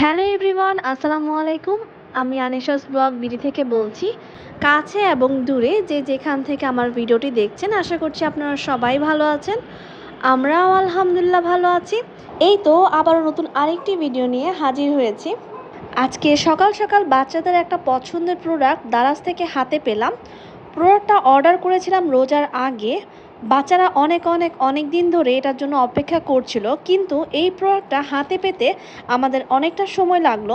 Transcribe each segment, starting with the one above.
Hello everyone, আসসালামু আলাইকুম। আমি আনিশাস ব্লগ বিডি থেকে বলছি, কাছে এবং দূরে যে যেখান থেকে আমার ভিডিওটি দেখছেন, আশা করছি আপনারা সবাই ভালো আছেন। আমরাও আলহামদুলিল্লাহ ভালো আছি। এই তো আবারও নতুন আরেকটি ভিডিও নিয়ে হাজির হয়েছি। আজকে সকাল সকাল বাচ্চাদের একটা পছন্দের প্রোডাক্ট দারাজ থেকে হাতে পেলাম। প্রোডাক্টটা অর্ডার করেছিলাম রোজার আগে। বাচ্চারা অনেক অনেক অনেক দিন ধরে এটার জন্য অপেক্ষা করছিল, কিন্তু এই প্রোডাক্টটা হাতে পেতে আমাদের অনেকটা সময় লাগল।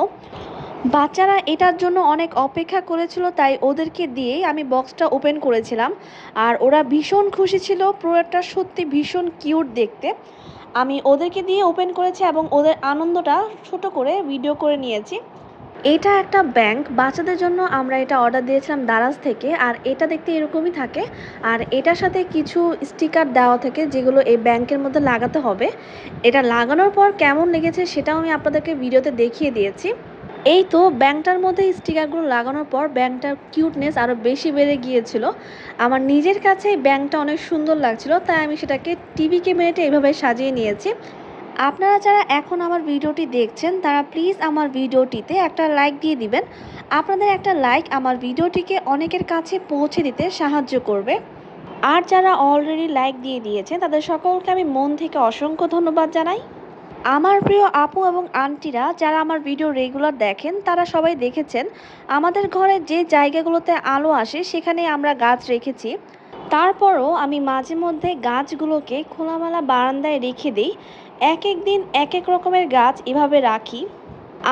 বাচ্চারা এটার জন্য অনেক অপেক্ষা করেছিল, তাই ওদেরকে দিয়েই আমি বক্সটা ওপেন করেছিলাম। আর ওরা ভীষণ খুশি ছিল প্রোডাক্টটা সত্যি ভীষণ কিউট দেখতে। আমি ওদেরকে দিয়ে ওপেন করেছি এবং ওদের আনন্দটা ছোট করে ভিডিও করে নিয়েছি। এটা একটা ব্যাংক বাচ্চাদের জন্য আমরা এটা অর্ডার দিয়েছিলাম দারাজ থেকে, আর এটা দেখতে এরকমই থাকে। আর এটার সাথে কিছু স্টিকার দেওয়া থাকে যেগুলো এই ব্যাংকের মধ্যে লাগাতে হবে। এটা লাগানোর পর কেমন লেগেছে সেটাও আমি আপনাদেরকে ভিডিওতে দেখিয়ে দিয়েছি। এই তো ব্যাংকটার মধ্যে স্টিকারগুলো লাগানোর পর ব্যাংকটার কিউটনেস আরও বেশি বেড়ে গিয়েছিল। আমার নিজের কাছে ব্যাংকটা অনেক সুন্দর লাগছিল, তাই আমি সেটাকে টিভি ক্যামেরাতে এভাবে সাজিয়ে নিয়েছি। আপনারা যারা এখন আমার ভিডিওটি দেখছেন, তারা প্লিজ আমার ভিডিওটিতে একটা লাইক দিয়ে দিবেন। আপনাদের একটা লাইক আমার ভিডিওটিকে অনেকের কাছে পৌঁছে দিতে সাহায্য করবে। আর যারা অলরেডি লাইক দিয়ে দিয়েছে তাদের সকলকে আমি মন থেকে অসংখ্য ধন্যবাদ জানাই। আমার প্রিয় আপু এবং আন্টিরা, যারা আমার ভিডিও রেগুলার দেখেন, তারা সবাই দেখেছেন, আমাদের ঘরে যে জায়গাগুলোতে আলো আসে, সেখানে আমরা গাছ রেখেছি। তারপরও আমি মাঝে মধ্যে গাছগুলোকে খোলামেলা বারান্দায় রেখে দিই এক এক দিন এক এক রকমের গাছ এভাবে রাখি।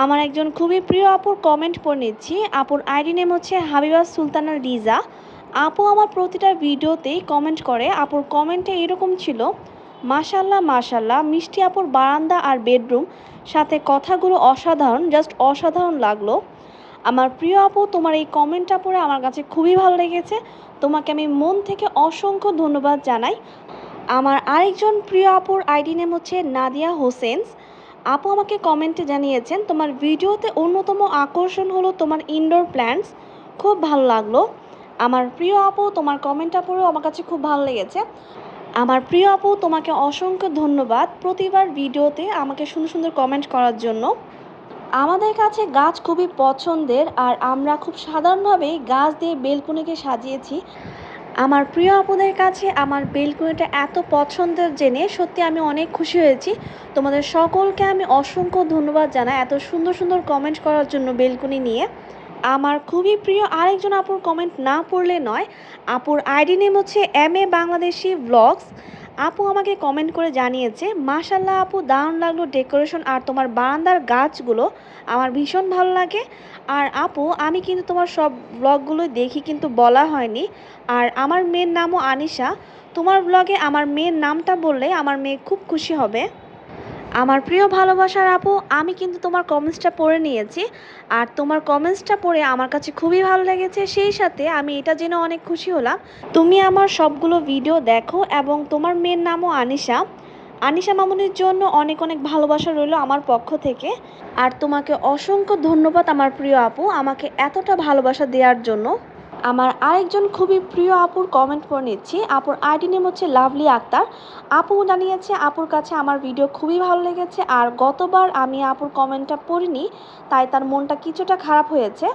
আমার একজন খুবই প্রিয় আপুর কমেন্ট পড়ে নিচ্ছি। আপুর আইডি নেম হচ্ছে হাবিবা সুলতানা রিজা। আপু আমার প্রতিটা ভিডিওতেই কমেন্ট করে। আপুর কমেন্টে এরকম ছিল মাশাল্লাহ মাশাল্লাহ মিষ্টি আপুর বারান্দা আর বেডরুম সাথে কথাগুলো অসাধারণ জাস্ট অসাধারণ লাগল। আমার প্রিয় আপু, তোমার এই কমেন্টটা পড়ে আমার কাছে খুবই ভালো লেগেছে। তোমাকে আমি মন থেকে অসংখ্য ধন্যবাদ জানাই। আমার আরেকজন প্রিয় আপুর আইডি নেম হচ্ছে নাদিয়া হোসেনস। আপু আমাকে কমেন্টে জানিয়েছেন, তোমার ভিডিওতে অন্যতম আকর্ষণ হলো তোমার ইনডোর প্ল্যান্টস খুব ভালো লাগল। আমার প্রিয় আপু, তোমার কমেন্টটা পড়েও আমার কাছে খুব ভালো লেগেছে। আমার প্রিয় আপু, তোমাকে অসংখ্য ধন্যবাদ প্রতিবার ভিডিওতে আমাকে সুন্দর সুন্দর কমেন্ট করার জন্য। আমাদের কাছে গাছ খুবই পছন্দের আর আমরা খুব সাধারণভাবেই গাছ দিয়ে বেলকুনিকে সাজিয়েছি। আমার প্রিয় আপুদের কাছে আমার বেলকুনিটা এত পছন্দের জেনে সত্যি আমি অনেক খুশি হয়েছি। তোমাদের সকলকে আমি অসংখ্য ধন্যবাদ জানাই এত সুন্দর সুন্দর কমেন্ট করার জন্য বেলকুনি নিয়ে। আমার খুবই প্রিয় আরেকজন আপুর কমেন্ট না পড়লে নয়। আপুর আইডি নেম হচ্ছে এম এ বাংলাদেশি ব্লগস আপু আমাকে কমেন্ট করে জানিয়েছে মাশাল্লাহ আপু, দারুণ লাগল ডেকোরেশন আর তোমার বারান্দার গাছগুলো। আমার ভীষণ ভালো লাগে। আর আপু, আমি কিন্তু তোমার সব ব্লগগুলো দেখি কিন্তু বলা হয়নি। আর আমার মেয়ের নামও আনিশা। তোমার ব্লগে আমার মেয়ের নামটা বললে আমার মেয়ে খুব খুশি হবে। আমার প্রিয় ভালোবাসার আপু, আমি কিন্তু তোমার কমেন্টসটা পড়ে নিয়েছি। আর তোমার কমেন্টসটা পড়ে আমার কাছে খুবই ভালো লেগেছে। সেই সাথে আমি এটা জেনে অনেক খুশি হলাম। তুমি আমার সবগুলো ভিডিও দেখো এবং তোমার মেয়ের নামও আনিশা। আনিশা মামুনির জন্য অনেক অনেক ভালোবাসা রইল আমার পক্ষ থেকে। আর তোমাকে অসংখ্য ধন্যবাদ আমার প্রিয় আপু, আমাকে এতটা ভালোবাসা দেওয়ার জন্য। আমার আরেকজন খুবই প্রিয় আপুর কমেন্ট পড়ে নিচ্ছি। আপুর আইডি নেম হচ্ছে লাভলি আক্তার। আপু জানিয়েছে, আপুর কাছে আমার ভিডিও খুবই ভালো লেগেছে আর গতবার আমি আপুর কমেন্টটা পড়িনি, তাই তার মনটা কিছুটা খারাপ হয়েছে।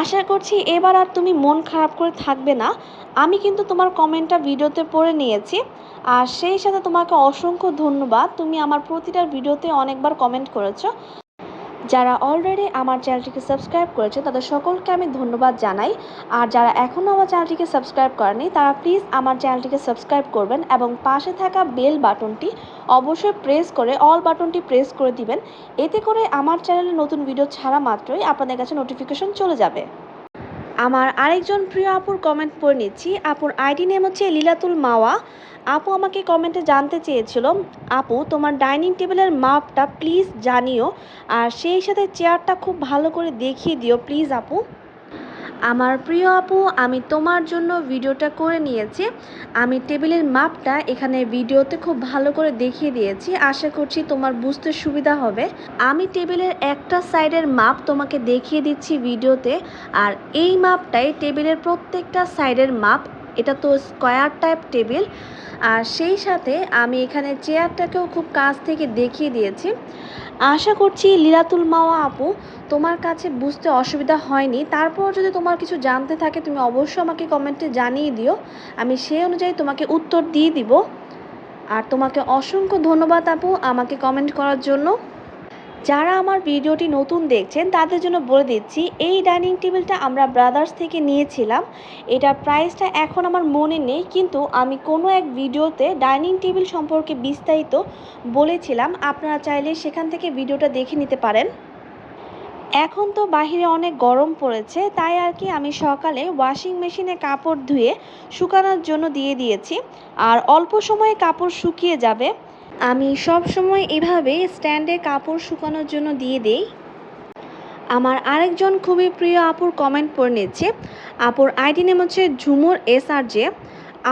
আশা করছি এবার আর তুমি মন খারাপ করে থাকবে না। আমি কিন্তু তোমার কমেন্টটা ভিডিওতে পড়ে নিয়েছি। আর সেই সাথে তোমাকে অসংখ্য ধন্যবাদ। তুমি আমার প্রতিটার ভিডিওতে অনেকবার কমেন্ট করেছ। যারা অলরেডি আমার চ্যানেলটিকে সাবস্ক্রাইব করেছে, তাদের সকলকে আমি ধন্যবাদ জানাই। আর যারা এখনও আমার চ্যানেলটিকে সাবস্ক্রাইব করেনি, তারা প্লিজ আমার চ্যানেলটিকে সাবস্ক্রাইব করবেন এবং পাশে থাকা বেল বাটনটি অবশ্যই প্রেস করে অল বাটনটি প্রেস করে দিবেন। এতে করে আমার চ্যানেলে নতুন ভিডিও ছাড়া মাত্রই আপনাদের কাছে নোটিফিকেশন চলে যাবে। আমার আরেকজন প্রিয় আপুর কমেন্ট পড়ে নিচ্ছি। আপুর আইডি নেম হচ্ছে লীলাতুল মাওয়া। আপু আমাকে কমেন্টে জানতে চেয়েছিল, আপু, তোমার ডাইনিং টেবিলের মাপটা প্লিজ জানিও, আর সেই সাথে চেয়ারটা খুব ভালো করে দেখিয়ে দিও প্লিজ আপু। আমার প্রিয় আপু, আমি তোমার জন্য ভিডিওটা করে নিয়েছি। আমি টেবিলের মাপটা এখানে ভিডিওতে খুব ভালো করে দেখিয়ে দিয়েছি। আশা করছি তোমার বুঝতে সুবিধা হবে। আমি টেবিলের একটা সাইডের মাপ তোমাকে দেখিয়ে দিচ্ছি ভিডিওতে। আর এই মাপটাই টেবিলের প্রত্যেকটা সাইডের মাপ। এটা তো স্কোয়ার টাইপ টেবিল। আর সেই সাথে আমি এখানে চেয়ারটাকেও খুব কাছ থেকে দেখিয়ে দিয়েছি। আশা করছি লীলাতুল মাওয়া আপু তোমার কাছে বুঝতে অসুবিধা হয়নি। তারপর যদি তোমার কিছু জানতে থাকে, তুমি অবশ্যই আমাকে কমেন্টে জানিয়ে দিও। আমি সেই অনুযায়ী তোমাকে উত্তর দিয়ে দিব। আর তোমাকে অসংখ্য ধন্যবাদ আপু আমাকে কমেন্ট করার জন্য। যারা আমার ভিডিওটি নতুন দেখছেন, তাদের জন্য বলে দিচ্ছি, এই ডাইনিং টেবিলটা আমরা ব্রাদার্স থেকে নিয়েছিলাম। এটার প্রাইসটা এখন আমার মনে নেই, কিন্তু আমি কোনো এক ভিডিওতে ডাইনিং টেবিল সম্পর্কে বিস্তারিত বলেছিলাম। আপনারা চাইলে সেখান থেকে ভিডিওটা দেখে নিতে পারেন। এখন তো বাহিরে অনেক গরম পড়েছে, তাই আর কি আমি সকালে ওয়াশিং মেশিনে কাপড় ধুয়ে শুকানোর জন্য দিয়ে দিয়েছি। আর অল্প সময়ে কাপড় শুকিয়ে যাবে। আমি সব সময় এভাবে স্ট্যান্ডে কাপড় শুকানোর জন্য দিয়ে দেই। আমার আরেকজন খুবই প্রিয় আপুর কমেন্ট পড়ে নিচ্ছে। আপুর আইডি নেম হচ্ছে ঝুমুর এস আর জে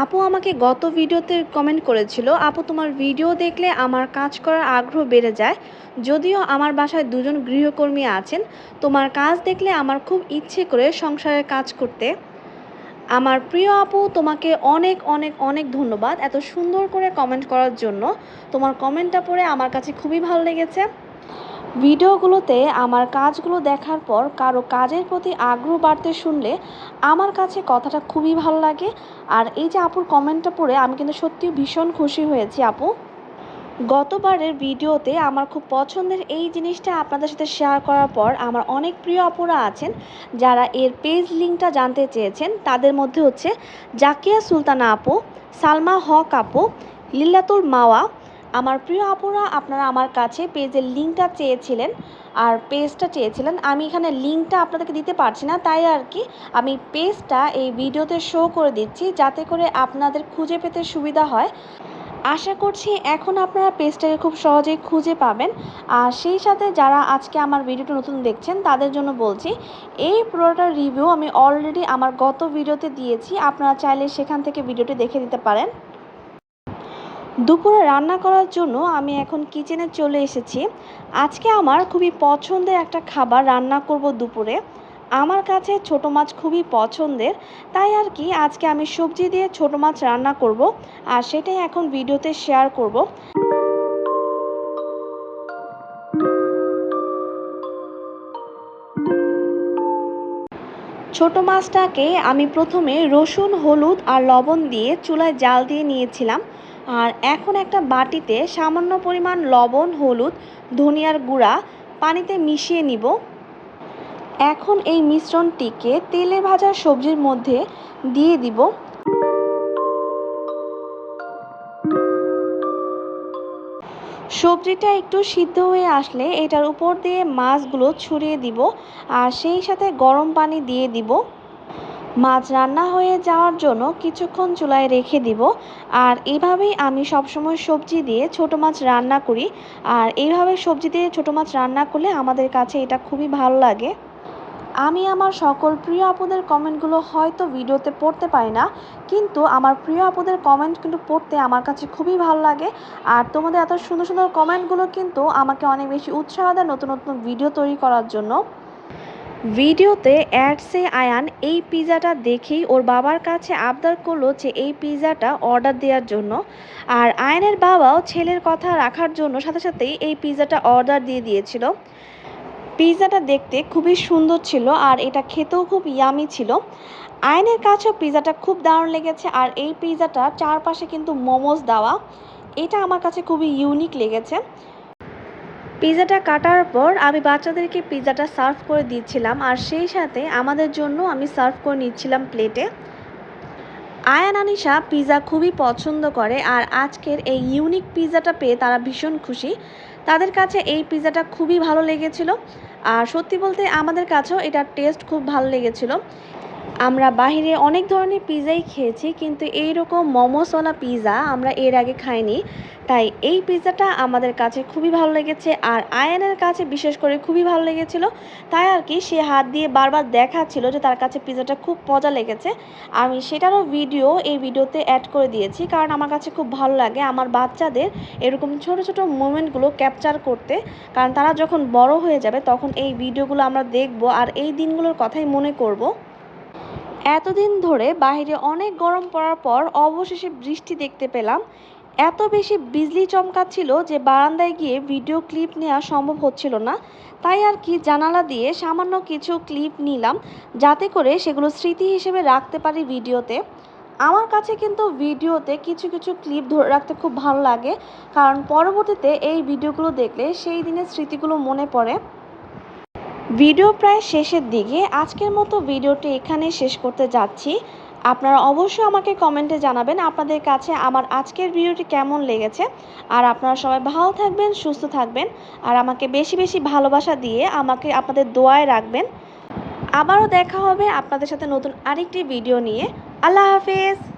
আপু আমাকে গত ভিডিওতে কমেন্ট করেছিল, আপু, তোমার ভিডিও দেখলে আমার কাজ করার আগ্রহ বেড়ে যায়। যদিও আমার বাসায় দুজন গৃহকর্মী আছেন, তোমার কাজ দেখলে আমার খুব ইচ্ছে করে সংসারের কাজ করতে। আমার প্রিয় আপু, তোমাকে অনেক অনেক অনেক ধন্যবাদ এত সুন্দর করে কমেন্ট করার জন্য। তোমার কমেন্টটা পড়ে আমার কাছে খুবই ভালো লেগেছে। ভিডিওগুলোতে আমার কাজগুলো দেখার পর কারও কাজের প্রতি আগ্রহ বাড়তে শুনলে আমার কাছে কথাটা খুবই ভালো লাগে। আর এই যে আপুর কমেন্টটা পড়ে আমি কিন্তু সত্যি ভীষণ খুশি হয়েছি আপু। গতবারের ভিডিওতে আমার খুব পছন্দের এই জিনিসটা আপনাদের সাথে শেয়ার করার পর আমার অনেক প্রিয় আপুরা আছেন যারা এর পেজ লিঙ্কটা জানতে চেয়েছেন। তাদের মধ্যে হচ্ছে জাকিয়া সুলতানা আপু, সালমা হক আপু, লিল্লাতুল মাওয়া। আমার প্রিয় আপুরা, আপনারা আমার কাছে পেজের লিঙ্কটা চেয়েছিলেন আর পেজটা চেয়েছিলেন। আমি এখানে লিঙ্কটা আপনাদেরকে দিতে পারছি না, তাই আর কি আমি পেজটা এই ভিডিওতে শো করে দিচ্ছি যাতে করে আপনাদের খুঁজে পেতে সুবিধা হয়। আশা করছি এখন আপনারা পেজটাকে খুব সহজেই খুঁজে পাবেন। আর সেই সাথে যারা আজকে আমার ভিডিওটা নতুন দেখছেন, তাদের জন্য বলছি, এই পুরোটার রিভিউ আমি অলরেডি আমার গত ভিডিওতে দিয়েছি। আপনারা চাইলে সেখান থেকে ভিডিওটি দেখে দিতে পারেন। দুপুরে রান্না করার জন্য আমি এখন কিচেনে চলে এসেছি। আজকে আমার খুবই পছন্দের একটা খাবার রান্না করব দুপুরে। আমার কাছে ছোট মাছ খুবই পছন্দের, তাই আর কি আজকে আমি সবজি দিয়ে ছোট মাছ রান্না করব আর সেটাই এখন ভিডিওতে শেয়ার করব। ছোট মাছটাকে আমি প্রথমে রসুন, হলুদ আর লবণ দিয়ে চুলায় জাল দিয়ে নিয়েছিলাম আর এখন একটা বাটিতে সামান্য পরিমাণ লবণ, হলুদ, ধনিয়ার গুঁড়া পানিতে মিশিয়ে নিব। এখন এই মিশ্রণটিকে তেলে ভাজা সবজির মধ্যে দিয়ে দিব। সবজিটা একটু সিদ্ধ হয়ে আসলে এটার উপর দিয়ে মাছগুলো ছড়িয়ে দিব আর সেই সাথে গরম পানি দিয়ে দিব। মাছ রান্না হয়ে যাওয়ার জন্য কিছুক্ষণ চুলায় রেখে দিব আর এভাবেই আমি সবসময় সবজি দিয়ে ছোট মাছ রান্না করি। আর এইভাবে সবজি দিয়ে ছোট মাছ রান্না করলে আমাদের কাছে এটা খুবই ভালো লাগে। আমি আমার সকল প্রিয় আপুদের কমেন্টগুলো হয়তো ভিডিওতে পড়তে পারি না, কিন্তু আমার প্রিয় আপুদের কমেন্ট কিন্তু পড়তে আমার কাছে খুবই ভালো লাগে। আর তোমাদের এত সুন্দর সুন্দর কমেন্টগুলো কিন্তু আমাকে অনেক বেশি উৎসাহ দেয় নতুন নতুন ভিডিও তৈরি করার জন্য। ভিডিওতে অ্যাডসে আয়ান এই পিৎজাটা দেখেই ওর বাবার কাছে আবদার করল যে এই পিৎজাটা অর্ডার দেওয়ার জন্য। আর আয়নের বাবাও ছেলের কথা রাখার জন্য সাথে সাথেই এই পিৎজাটা অর্ডার দিয়ে দিয়েছিল। পিৎজাটা দেখতে খুবই সুন্দর ছিল আর এটা খেতেও খুব ইয়ামি ছিল। আয়নের কাছেও পিৎজাটা খুব দারুণ লেগেছে আর এই পিৎজাটার চারপাশে কিন্তু মোমোজ দেওয়া, এটা আমার কাছে খুবই ইউনিক লেগেছে। পিৎজাটা কাটার পর আমি বাচ্চাদেরকে পিৎজাটা সার্ভ করে দিচ্ছিলাম আর সেই সাথে আমাদের জন্য আমি সার্ভ করে নিচ্ছিলাম প্লেটে। আয়ান আনিশা পিৎজা খুবই পছন্দ করে আর আজকের এই ইউনিক পিৎজাটা পেয়ে তারা ভীষণ খুশি। তাদের কাছে এই পিৎজাটা খুবই ভালো লেগেছিল। আর সত্যি বলতে আমাদের কাছেও এটার টেস্ট খুব ভালো লেগেছিল। আমরা বাহিরে অনেক ধরনের পিৎজাই খেয়েছি, কিন্তু এই রকম মোমোসওয়ালা পিৎজা আমরা এর আগে খাইনি। তাই এই পিৎজাটা আমাদের কাছে খুবই ভালো লেগেছে আর আয়ানের কাছে বিশেষ করে খুবই ভালো লেগেছিল। তাই আর কি সে হাত দিয়ে বারবার দেখাচ্ছিল যে তার কাছে পিৎজাটা খুব মজা লেগেছে। আমি সেটারও ভিডিও, এই ভিডিওতে অ্যাড করে দিয়েছি কারণ আমার কাছে খুব ভালো লাগে আমার বাচ্চাদের এরকম ছোট ছোট মোমেন্টগুলো ক্যাপচার করতে। কারণ তারা যখন বড় হয়ে যাবে তখন এই ভিডিওগুলো আমরা দেখব আর এই দিনগুলোর কথাই মনে করব। এতদিন ধরে বাইরে অনেক গরম পড়ার পর অবশেষে বৃষ্টি দেখতে পেলাম। এত বেশি বিজলি চমকাচ্ছিল যে বারান্দায় গিয়ে ভিডিও ক্লিপ নেওয়া সম্ভব হচ্ছিল না। তাই আর কি জানালা দিয়ে সামান্য কিছু ক্লিপ নিলাম, যাতে করে সেগুলো স্মৃতি হিসেবে রাখতে পারি ভিডিওতে। আমার কাছে কিন্তু ভিডিওতে কিছু কিছু ক্লিপ ধরে রাখতে খুব ভালো লাগে, কারণ পরবর্তীতে এই ভিডিওগুলো দেখলে সেই দিনের স্মৃতিগুলো মনে পড়ে। ভিডিও প্রায় শেষের দিকে। আজকের মতো ভিডিওটি এখানে শেষ করতে যাচ্ছি। আপনারা অবশ্যই আমাকে কমেন্টে জানাবেন আপনাদের কাছে আমার আজকের ভিডিওটি কেমন লেগেছে। আর আপনারা সবাই ভালো থাকবেন, সুস্থ থাকবেন, আর আমাকে বেশি বেশি ভালোবাসা দিয়ে আমাকে আপনাদের দোয়ায় রাখবেন। আবারও দেখা হবে আপনাদের সাথে নতুন আরেকটি ভিডিও নিয়ে। আল্লাহ হাফেজ।